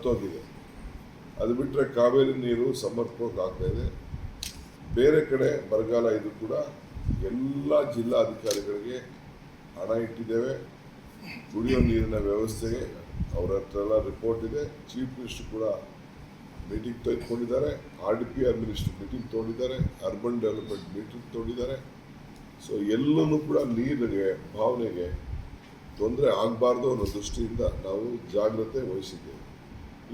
ಬತ್ತೋಗಿದೆ ಅದು ಬಿಟ್ಟರೆ ಕಾವೇರಿ ನೀರು ಸಮರ್ಪಕವಾಗಿ ಆಗ್ತಾ ಇದೆ ಬೇರೆ ಕಡೆ ಬರಗಾಲ ಇದು ಕೂಡ ಎಲ್ಲ ಅಧಿಕಾರಿಗಳಿಗೆ ಹಣ ಇಟ್ಟಿದ್ದೇವೆ. ಕುಡಿಯೋ ನೀರಿನ ವ್ಯವಸ್ಥೆಗೆ ಅವರ ಹತ್ರ ಎಲ್ಲ ರಿಪೋರ್ಟ್ ಇದೆ. ಚೀಫ್ ಮಿನಿಸ್ಟರ್ ಕೂಡ ಮೀಟಿಂಗ್ ತೆಗೆದುಕೊಂಡಿದ್ದಾರೆ. R D P R minister meeting ತೊಗೊಂಡಿದ್ದಾರೆ. Urban development meeting ತೊಗೊಂಡಿದ್ದಾರೆ. ಸೊ ಎಲ್ಲನೂ ಕೂಡ ನೀರಿಗೆ, ಭಾವನೆಗೆ ತೊಂದರೆ ಆಗಬಾರ್ದು ಅನ್ನೋ ದೃಷ್ಟಿಯಿಂದ ನಾವು ಜಾಗ್ರತೆ ವಹಿಸಿದ್ದೇವೆ.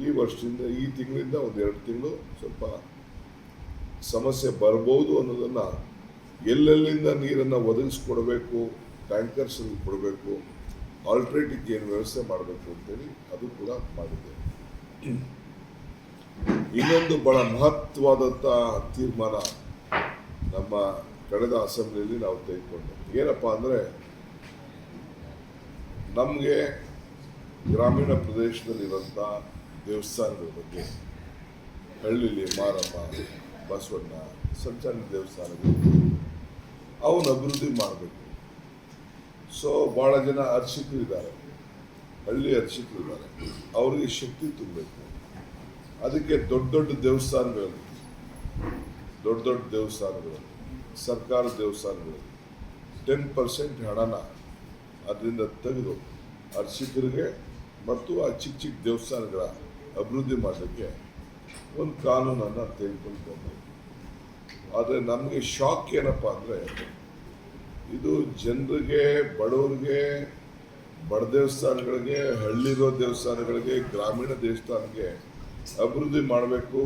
ಈ ವರ್ಷದಿಂದ, ಈ ತಿಂಗಳಿಂದ ಒಂದು ಎರಡು ತಿಂಗಳು ಸ್ವಲ್ಪ ಸಮಸ್ಯೆ ಬರ್ಬೋದು ಅನ್ನೋದನ್ನು ಎಲ್ಲೆಲ್ಲಿಂದ ನೀರನ್ನು ಒದಗಿಸ್ಕೊಡ್ಬೇಕು, ಟ್ಯಾಂಕರ್ಸ್ ಕೊಡಬೇಕು ಆಲ್ಟ್ರೇಟಿವ್ ಏನು ವ್ಯವಸ್ಥೆ ಮಾಡಬೇಕು ಅಂತೇಳಿ ಅದು ಕೂಡ ಮಾಡಿದೆ. ಇನ್ನೊಂದು ಬಹಳ ಮಹತ್ವವಾದಂಥ ತೀರ್ಮಾನ ನಮ್ಮ ಕಳೆದ ಅಸೆಂಬ್ಲಿಯಲ್ಲಿ ನಾವು ತೆಗೆದುಕೊಂಡು ಏನಪ್ಪ ಅಂದರೆ, ನಮಗೆ ಗ್ರಾಮೀಣ ಪ್ರದೇಶದಲ್ಲಿರೋಂಥ ದೇವಸ್ಥಾನಗಳ ಬಗ್ಗೆ ಹಳ್ಳಿಲಿ ಮಾರಮ್ಮ, ಬಸವಣ್ಣ ಸಣ್ಣ ಸಣ್ಣ ದೇವಸ್ಥಾನಗಳು ಅಭಿವೃದ್ಧಿ ಮಾಡಬೇಕು. ಸೊ ಭಾಳ ಜನ ಅರ್ಚಕರಿದ್ದಾರೆ ಹಳ್ಳಿ ಅರ್ಚಕರಿದ್ದಾರೆ ಅವರಿಗೆ ಶಕ್ತಿ ತುಂಬಬೇಕು. ಅದಕ್ಕೆ ದೊಡ್ಡ ದೊಡ್ಡ ದೇವಸ್ಥಾನಗಳು, ದೊಡ್ಡ ದೊಡ್ಡ ದೇವಸ್ಥಾನಗಳು, ಸರ್ಕಾರ ದೇವಸ್ಥಾನಗಳು ಟೆನ್ ಪರ್ಸೆಂಟ್ ಹಣನ ಅದರಿಂದ ತೆಗೆದು ಅರ್ಚಕರಿಗೆ ಮತ್ತು ಆ ಚಿಕ್ಕ ಚಿಕ್ಕ ದೇವಸ್ಥಾನಗಳ ಅಭಿವೃದ್ಧಿ ಮಾಡಲಿಕ್ಕೆ ಒಂದು ಕಾನೂನನ್ನು ತೆಗೆದುಕೊಂಡು ಆದರೆ ನಮಗೆ ಶಾಕ್ ಏನಪ್ಪ ಅಂದರೆ, ಇದು ಜನರಿಗೆ, ಬಡವರಿಗೆ, ಬಡ ದೇವಸ್ಥಾನಗಳಿಗೆ, ಹಳ್ಳಿರೋ ದೇವಸ್ಥಾನಗಳಿಗೆ, ಗ್ರಾಮೀಣ ದೇವಸ್ಥಾನಕ್ಕೆ ಅಭಿವೃದ್ಧಿ ಮಾಡಬೇಕು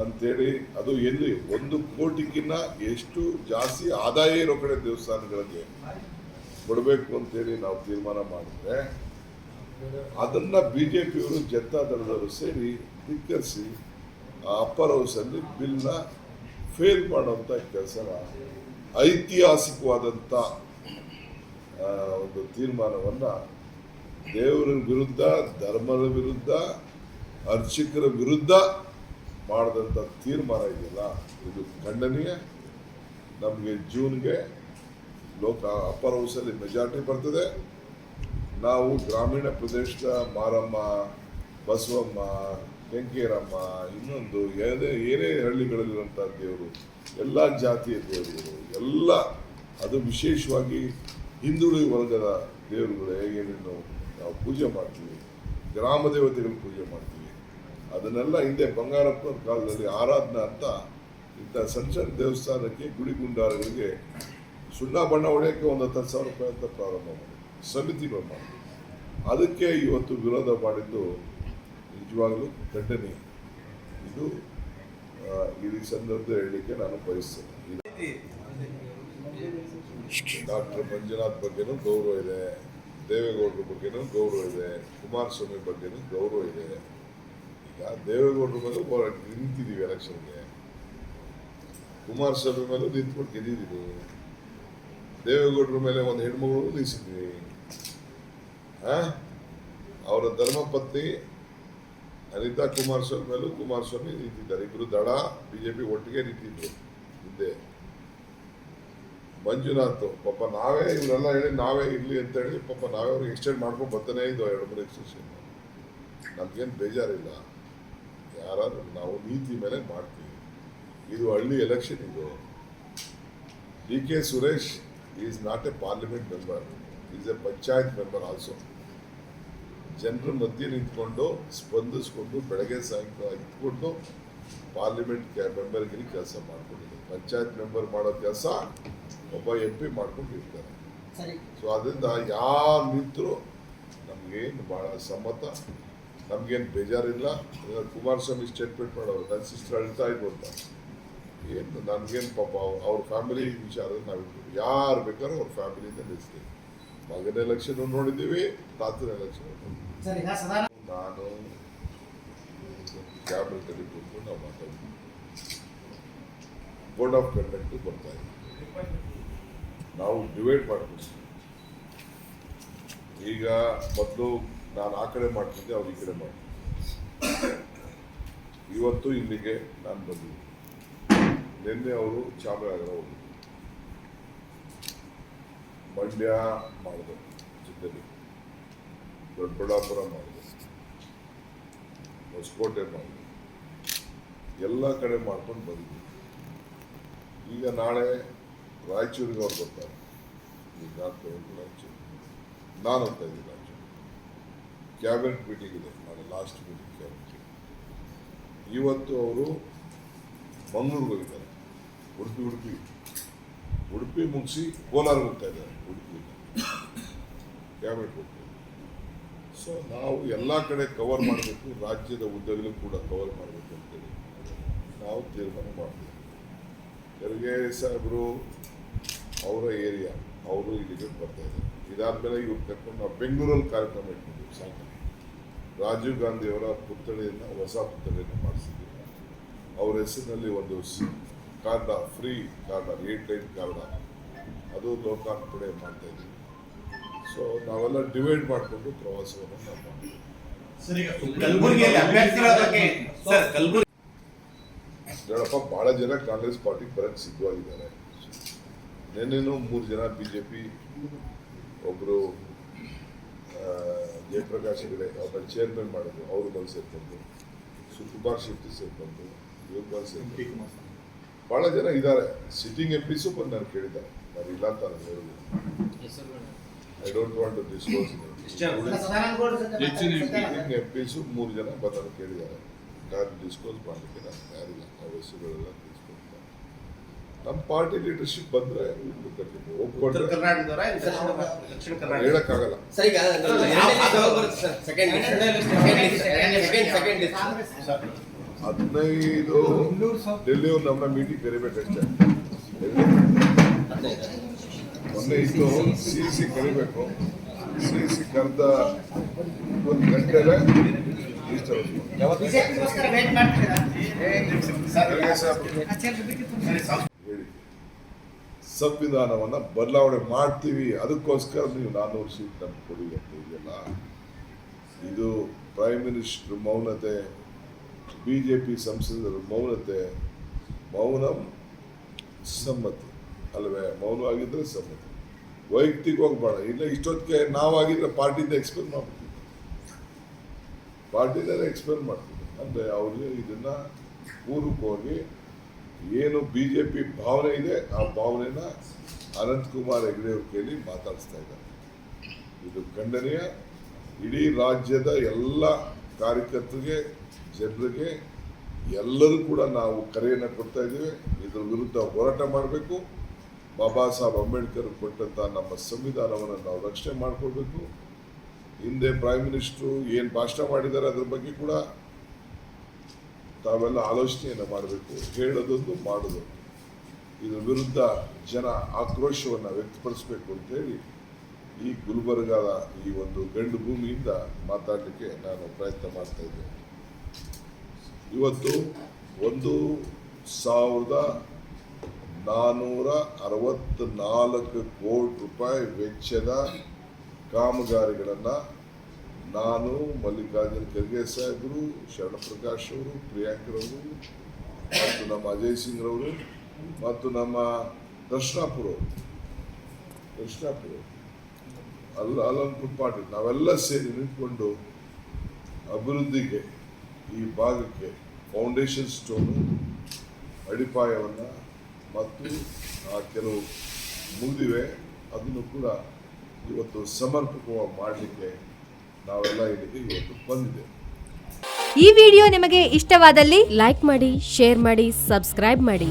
ಅಂತೇಳಿ ಅದು ಎಲ್ಲಿ ಒಂದು ಕೋಟಿಗಿನ್ನ ಎಷ್ಟು ಜಾಸ್ತಿ ಆದಾಯ ಇರೋ ಕಡೆ ದೇವಸ್ಥಾನಗಳಿಗೆ ಕೊಡಬೇಕು ಅಂತೇಳಿ ನಾವು ತೀರ್ಮಾನ ಮಾಡಿದ್ರೆ ಅದನ್ನ ಬಿ ಜೆ ಪಿಯವರು ಜನತಾ ದಳದವರು ಸೇರಿ ಧಿಕ್ಕರಿಸಿ ಆ ಅಪ್ಪರ್ ಹೌಸಲ್ಲಿ ಬಿಲ್ನ ಫೇಲ್ ಮಾಡುವಂಥ ಕೆಲಸ ಐತಿಹಾಸಿಕವಾದಂಥ ಒಂದು ತೀರ್ಮಾನವನ್ನು ದೇವರ ವಿರುದ್ಧ ಧರ್ಮದ ವಿರುದ್ಧ, ಅರ್ಚಕರ ವಿರುದ್ಧ ಮಾಡಿದಂಥ ತೀರ್ಮಾನ ಇದೆಯಲ್ಲ, ಇದು ಖಂಡನೀಯ. ನಮಗೆ ಜೂನ್ಗೆ ಲೋಕ ಅಪ್ಪರ್ ಹೌಸಲ್ಲಿ ಮೆಜಾರಿಟಿ ಬರ್ತದೆ. ನಾವು ಗ್ರಾಮೀಣ ಪ್ರದೇಶದ ಮಾರಮ್ಮ, ಬಸವಮ್ಮ ಕೆಂಕೇರಮ್ಮ ಇನ್ನೊಂದು ಏನೇ ಏನೇ ಹಳ್ಳಿಗಳಲ್ಲಿರುವಂಥ ದೇವರು, ಎಲ್ಲ ಜಾತಿಯ ದೇವರುಗಳು ಎಲ್ಲ, ಅದು ವಿಶೇಷವಾಗಿ ಹಿಂದುಳಿದ ವರ್ಗದ ದೇವರುಗಳು ಹೇಗೇನೇನು ನಾವು ಪೂಜೆ ಮಾಡ್ತೀವಿ, ಗ್ರಾಮ ದೇವತೆಗಳು ಪೂಜೆ ಮಾಡ್ತೀವಿ. ಅದನ್ನೆಲ್ಲ ಹಿಂದೆ ಬಂಗಾರಪ್ಪನ ಕಾಲದಲ್ಲಿ ಆರಾಧನಾ ಅಂತ ಇಂಥ ಸಣ್ಣ ಸಣ್ಣ ದೇವಸ್ಥಾನಕ್ಕೆ ಗುಡಿ ಗುಂಡಾರಗಳಿಗೆ ಸುಣ್ಣ ಬಣ್ಣ ಹೊಡೆಯೋಕ್ಕೆ ಒಂದು ಹತ್ತು ಸಾವಿರ ರೂಪಾಯಿ ಅಂತ ಪ್ರಾರಂಭ ಮಾಡಿ ಸಮಿತಿಗಳು ಮಾಡಿ ಅದಕ್ಕೆ ಇವತ್ತು ವಿರೋಧ ಮಾಡಿದ್ದು ನಿಜವಾಗಲೂ ಘಟನೆ ಇದು ಈ ಸಂದರ್ಭ ಹೇಳಲಿಕ್ಕೆ ನಾನು ಬಯಸ್ತೇನೆ. ಡಾಕ್ಟರ್ ಮಂಜುನಾಥ್ ಬಗ್ಗೆನೂ ಗೌರವ ಇದೆ. ದೇವೇಗೌಡರ ಬಗ್ಗೆನೂ ಗೌರವ ಇದೆ. ಕುಮಾರಸ್ವಾಮಿ ಬಗ್ಗೆನೂ ಗೌರವ ಇದೆ. ಈಗ ದೇವೇಗೌಡರ ಮೇಲೆ ಹೋರಾಟ ನಿಂತಿದ್ದೀವಿ ಎಲೆಕ್ಷನ್ಗೆ. ಕುಮಾರಸ್ವಾಮಿ ಮೇಲೂ ನಿಂತ್ಕೊಂಡು ಗೆದ್ದಿದ್ದೀವಿ. ದೇವೇಗೌಡರ ಮೇಲೆ ಒಂದು ಹೆಣ್ಮಗಳು ನಿಲ್ಲಿಸಿದ್ವಿ? ಅವರ ಧರ್ಮಪತ್ನಿ ಅನಿತಾ ಕುಮಾರಸ್ವಾಮಿ ಮೇಲೂ ಕುಮಾರಸ್ವಾಮಿ ನಿಂತಿದ್ದಾರೆ. ಇಬ್ಬರು ದಳ, ಬಿಜೆಪಿ ಒಟ್ಟಿಗೆ ನಿಂತಿದ್ರು ಹಿಂದೆ. ಮಂಜುನಾಥ್, ಪಾಪ ನಾವೇ ಇವರೆಲ್ಲ ಹೇಳಿ ನಾವೇ ಇರ್ಲಿ ಅಂತ ಹೇಳಿ ಪಾಪ ನಾವೇ ಅವ್ರಿಗೆ ಎಕ್ಸ್ಟೆಂಡ್ ಮಾಡ್ಕೊಂಡು ಬರ್ತಾನೆ ಇದ್ದೋ ಎರಡು ಮೂರು ಎಕ್ಸ್ಟೆನ್ಷನ್ ನಮ್ಗೇನು ಬೇಜಾರಿಲ್ಲ. ಯಾರಾದ್ರೂ ನಾವು ನೀತಿ ಮೇಲೆ ಮಾಡ್ತೀವಿ. ಇದು ಹಳ್ಳಿ ಎಲೆಕ್ಷನ್ ಇದು. D K Suresh is not a parliament member is a panchayat member also ಜನರ ಮಧ್ಯೆ ನಿಂತ್ಕೊಂಡು ಸ್ಪಂದಿಸ್ಕೊಂಡು ಬೆಳಗ್ಗೆ ಸಾಯಂಕಾಲ ಇದ್ಕೊಂಡು ಪಾರ್ಲಿಮೆಂಟ್ ಮೆಂಬರ್ಗಿರಿ ಕೆಲಸ ಮಾಡ್ಕೊಂಡಿದ್ದಾರೆ. ಪಂಚಾಯತ್ ಮೆಂಬರ್ ಮಾಡೋ ಕೆಲಸ ಒಬ್ಬ ಎಂ ಪಿ ಮಾಡ್ಕೊಂಡಿರ್ತಾರೆ. ಸೊ ಅದರಿಂದ ಯಾರು ನಿಂತರೂ ನಮಗೇನು ಭಾಳ ಸಮ್ಮತ ನಮಗೇನು ಬೇಜಾರಿಲ್ಲ. ಕುಮಾರಸ್ವಾಮಿ ಸ್ಟೇಟ್ಮೆಂಟ್ ಮಾಡೋರು ನನ್ನ ಸಿಸ್ಟರ್ ಅಳ್ತಾ ಇದ್ರು ಅಂತ. ಏನು ನನಗೇನು ಪಾಪ ಅವ್ರ- ಫ್ಯಾಮಿಲಿ ವಿಚಾರ ನಾವು ಯಾರು ಬೇಕಾದ್ರೂ ಅವ್ರ ಫ್ಯಾಮಿಲಿಯಿಂದ ನಿಲ್ಲಿಸ್ತೀವಿ. ಮಗನ ಎಲೆಕ್ಷನ್ ನೋಡಿದ್ದೀವಿ ತಾತನ ಎಲೆಕ್ಷನ್ ಸರ್ ನಾನು ಕ್ಯಾಬಿನೆಟಲ್ಲಿ ಕೂತ್ಕೊಂಡು ನಾವು ಮಾತಾಡ್ತೀವಿ ಬೋರ್ಡ್ ಆಫ್ ಕಂಡಕ್ಟ್ ಬರ್ತಾ ಇದೆ ನಾವು ಡಿವೈಡ್ ಮಾಡಬೇಕು ಈಗ ಮೊದಲು ನಾನು ಆ ಕಡೆ ಮಾಡ್ತಿದ್ದೆ, ಅವ್ರು ಈ ಕಡೆ ಮಾಡ್ತಿದ್ದೆ ಇವತ್ತು ಇಲ್ಲಿಗೆ ನಾನು ಬಂದಿದ್ದೆ ನಿನ್ನೆ ಅವರು ಚಾಮರಾಜನಗರ ಹೋಗಿದ್ದರು ಮಂಡ್ಯ ಮಾಡಿದ್ರು ಚಿಕ್ಕದಲ್ಲಿ ದೊಡ್ಡಬಳ್ಳಾಪುರ ಮಾಡಿದೆ ಹೊಸಕೋಟೆ ಮಾಡಿದೆ ಎಲ್ಲ ಕಡೆ ಮಾಡ್ಕೊಂಡು ಬಂದಿದ್ದೀವಿ ಈಗ ನಾಳೆ ರಾಯಚೂರಿಗೆ ಅವ್ರು ಬರ್ತಾರೆ. ಈಗ ರಾಯಚೂರು? ನಾನು ಹೋಗ್ತಾ ಇದ್ದೀನಿ ರಾಯಚೂರು. ಕ್ಯಾಬಿನೆಟ್ ಮೀಟಿಂಗ್ ಇದೆ, ನಾಳೆ ಲಾಸ್ಟ್ ಮೀಟಿಂಗ್ ಕ್ಯಾಬಿನೆಟ್ ಇವತ್ತು ಅವರು ಮಂಗಳೂರಿಗೆ ಹೋಗಿದ್ದಾರೆ. ಉಡುಪಿ ಉಡುಪಿ. ಉಡುಪಿ ಮುಗಿಸಿ ಕೋಲಾರ ಹೋಗ್ತಾ ಇದ್ದಾರೆ, ಉಡುಪಿ. ಕ್ಯಾಬಿನೆಟ್ ಹೋಗ್ತಾರೆ ಸೊ ನಾವು ಎಲ್ಲ ಕಡೆ ಕವರ್ ಮಾಡಬೇಕು, ರಾಜ್ಯದ ಉದ್ದಗಲೂ ಕೂಡ ಕವರ್ ಮಾಡಬೇಕು ಅಂತೇಳಿ ನಾವು ತೀರ್ಮಾನ ಮಾಡ್ತೀವಿ. ತೆರಿಗೆ ಸಾಹೇಬರು ಅವರ ಏರಿಯಾ, ಅವರು ಇಲ್ಲಿಗೆ ಬರ್ತಾ ಇದ್ದಾರೆ. ಇದಾದ್ಮೇಲೆ ಇವ್ರು ಕರ್ಕೊಂಡು ನಾವು ಬೆಂಗಳೂರಲ್ಲಿ ಕಾರ್ಯಕ್ರಮ ಇಟ್ಕೊಂಡಿದ್ವಿ ಸಾಕು. ರಾಜೀವ್ ಗಾಂಧಿಯವರ ಪುತ್ಥಳಿಯನ್ನು, ಹೊಸ ಪುತ್ಥಳಿಯನ್ನು ಮಾಡಿಸಿದ್ವಿ ಅವ್ರ ಹೆಸರಿನಲ್ಲಿ ಒಂದು card free card eight line card, ಅದು ಲೋಕಾರ್ಪಣೆ ಮಾಡ್ತಾ ಇದ್ವಿ ಸೊ ನಾವೆಲ್ಲ ಡಿವೈಡ್ ಮಾಡಿಕೊಂಡು ಪ್ರವಾಸವನ್ನು ಹೇಳಪ್ಪ ಬಹಳ ಜನ ಕಾಂಗ್ರೆಸ್ ಪಾರ್ಟಿಗೆ ಬರಕ್ಕೆ ಸಿದ್ಧವಾಗಿದ್ದಾರೆ. ನಿನ್ನೇನು ಮೂರು ಜನ ಬಿ ಜೆ ಪಿ ಒಬ್ಬರು ಜಯಪ್ರಕಾಶ್ ಹೆಗಡೆ ಅವ್ರನ್ನ ಚೇರ್ಮನ್ ಮಾಡಿದ್ರು. ಅವರು ಬಂದು ಸೇರ್ಕೊಂಡು ಸುಕುಮಾರ್ ಶೆಟ್ಟಿ ಸೇರ್ಕೊಂಡು ಇವ್ರು ಬಂದು ಸೇರ್ಕೊಂಡು ಬಹಳ ಜನ ಇದ್ದಾರೆ. ಸಿಟ್ಟಿಂಗ್ ಎಂ ಪಿಸು ಬಂದು ನಾನು ಕೇಳಿದ್ದಾರೆ. ನಾನು ಇಲ್ಲ ಅಂತ ನಾನು ಹೇಳುದಿಲ್ಲ. I don't want to disclose sitting MPs ಮೂರು ಜನ ಬರ್ತಾರೆ ಕೇಳಿದ್ದಾರೆ. ಯಾರು ಡಿಸ್ಕ್ಲೋಸ್ ಮಾಡಲಿಕ್ಕೆ ನಾನು ಯಾರಿಲ್ಲ ಆ ವಯಸ್ಸುಗಳೆಲ್ಲ ತಿಳಿಸ್ಕೊಡ್ತಾರೆ ನಮ್ಮ ಪಾರ್ಟಿ ಲೀಡರ್ಶಿಪ್ ಬಂದ್ರೆ ಒಪ್ಕೊಂಡ್ರೆ ಹೇಳಕ್ಕಾಗಲ್ಲ. ಸರ್ ಈಗ ಸೆಕೆಂಡ್ ಸೆಕೆಂಡ್ ಸೆಕೆಂಡ್ ಲಿಸ್ಟ್ ಹದಿನೈದು ಡೆಲ್ಲಿ ಒಂದು ನಮ್ಮ ಮೀಟಿಂಗ್ ಕರಿಬೇಕಷ್ಟೇ ಮೊನ್ನೆ ಇತ್ತು ಸಿ ಸಿ ಕರಿಬೇಕು ಸಿ ಸಿ ಕರೆದ ಒಂದು ಗಂಟೆಲೆ ಸಂವಿಧಾನವನ್ನ ಬದಲಾವಣೆ ಮಾಡ್ತೀವಿ. ಅದಕ್ಕೋಸ್ಕರ ನೀವು ನಾನ್ನೂರು ಸೀಟ್ ನಮ್ಗೆ ಕೊಡಿ ಅಂತ ಇದೆಯಲ್ಲ. ಇದು ಪ್ರೈಮ್ ಮಿನಿಸ್ಟರ್ ಮೌನತೆ ಬಿ ಜೆ ಪಿ ಸಂಸದರ ಮೌನತೆ ಮೌನ ಸಮ್ಮತಿ. ಅಲ್ವೇ ಮೌನವಾಗಿದ್ದರೆ ಸಮ್ಮತಿ. ವೈಯಕ್ತಿಕವಾಗಿ ಬೇಡ. ಇಲ್ಲ, ಇಷ್ಟೊತ್ತಿಗೆ ನಾವಾಗಿದ್ರೆ ಪಾರ್ಟಿಯಿಂದ ಎಕ್ಸ್ಪ್ಲೇನ್ ಮಾಡ್ಬಿಡ್ತೀವಿ ಪಾರ್ಟಿನೇ ಎಕ್ಸ್ಪ್ಲೇನ್ ಮಾಡ್ತೀವಿ ಅಂದರೆ ಅವ್ರಿಗೆ ಇದನ್ನ ಹೋಗಿ ಏನು ಬಿ ಜೆ ಪಿ ಭಾವನೆ ಇದೆ, ಆ ಭಾವನೆನ ಅನಂತಕುಮಾರ್ ಹೆಗ್ಡೆ ಅವ್ರ ಕೈಲಿ ಮಾತಾಡಿಸ್ತಾ ಇದ್ದಾರೆ. ಇದು ಖಂಡನೀಯ. ಇಡೀ ರಾಜ್ಯದ ಎಲ್ಲ ಕಾರ್ಯಕರ್ತರಿಗೆ, ಜನರಿಗೆ, ಎಲ್ಲರೂ ಕೂಡ ನಾವು ಕರೆಯನ್ನು ಕೊಡ್ತಾ ಇದ್ದೀವಿ. ಇದ್ರ ವಿರುದ್ಧ ಹೋರಾಟ ಮಾಡಬೇಕು. ಬಾಬಾ ಸಾಹೇಬ್ ಅಂಬೇಡ್ಕರ್ ಕೊಟ್ಟಂಥ ನಮ್ಮ ಸಂವಿಧಾನವನ್ನು ನಾವು ರಕ್ಷಣೆ ಮಾಡಿಕೊಳ್ಬೇಕು. ಹಿಂದೆ ಪ್ರೈಮ್ ಮಿನಿಸ್ಟ್ರು ಏನು ಭಾಷಣ ಮಾಡಿದ್ದಾರೆ ಅದ್ರ ಬಗ್ಗೆ ಕೂಡ ತಾವೆಲ್ಲ ಆಲೋಚನೆಯನ್ನು ಮಾಡಬೇಕು, ಹೇಳೋದೊಂದು ಮಾಡೋದೊಂದು ಇದರ ವಿರುದ್ಧ ಜನ ಆಕ್ರೋಶವನ್ನು ವ್ಯಕ್ತಪಡಿಸಬೇಕು ಅಂತೇಳಿ ಈ ಗುಲ್ಬರ್ಗಾದ ಈ ಒಂದು ಗಂಡು ಭೂಮಿಯಿಂದ ಮಾತಾಡಲಿಕ್ಕೆ ನಾನು ಪ್ರಯತ್ನ ಮಾಡ್ತಾ ಇದ್ದೇನೆ. ಇವತ್ತು ಒಂದು ಸಾವಿರದ ನಾನ್ನೂರ ಅರವತ್ತ್ನಾಲ್ಕು ಕೋಟಿ ರೂಪಾಯಿ ವೆಚ್ಚದ ಕಾಮಗಾರಿಗಳನ್ನು ನಾನು ಮಲ್ಲಿಕಾರ್ಜುನ ಖರ್ಗೆ ಸಾಹೇಬರು, ಶರಣಪ್ರಕಾಶ್ ಅವರು ಪ್ರಿಯಾಂಕರವರು ಮತ್ತು ನಮ್ಮ ಅಜಯ್ ಸಿಂಗ್ ರವರು ಮತ್ತು ನಮ್ಮ ಕೃಷ್ಣಾಪುರ ಅವರು. ಅಲ್ಲ ಅಲ್ಲಂಪುರ ಪಾಟೀಲ್ ನಾವೆಲ್ಲ ಸೇರಿ ನಿಂತ್ಕೊಂಡು ಅಭಿವೃದ್ಧಿಗೆ, ಈ ಭಾಗಕ್ಕೆ ಫೌಂಡೇಶನ್ ಸ್ಟೋನು ಅಡಿಪಾಯವನ್ನು ಮತ್ತು ಕೆಲವು ಮುಗಿದಿವೆ ಅದನ್ನು ಕೂಡ ಇವತ್ತು ಸಮರ್ಪಕವಾಗಿ ಮಾಡಲಿಕ್ಕೆ ನಾವೆಲ್ಲ ಇಲ್ಲಿಗೆ ಇವತ್ತು ಬಂದಿದೆ ಈ ವಿಡಿಯೋ ನಿಮಗೆ ಇಷ್ಟವಾದಲ್ಲಿ ಲೈಕ್ ಮಾಡಿ, ಶೇರ್ ಮಾಡಿ, ಸಬ್ಸ್ಕ್ರೈಬ್ ಮಾಡಿ.